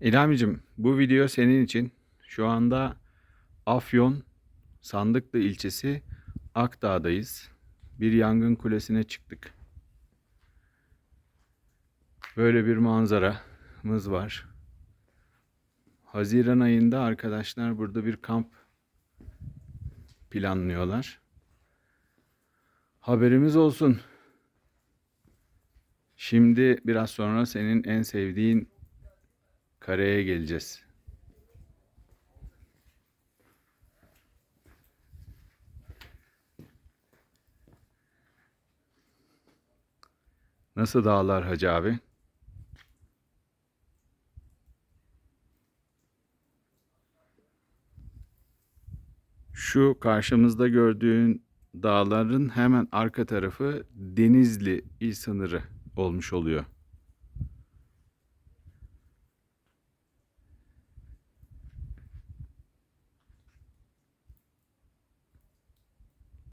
İlhamicim bu video senin için. Şu anda Afyon Sandıklı ilçesi Akdağ'dayız. Bir yangın kulesine çıktık. Böyle bir manzaramız var. Haziran ayında arkadaşlar burada bir kamp planlıyorlar. Haberimiz olsun. Şimdi biraz sonra senin en sevdiğin kareye geleceğiz. Nasıl dağlar Hacı abi? Şu karşımızda gördüğün dağların hemen arka tarafı Denizli il sınırı olmuş oluyor.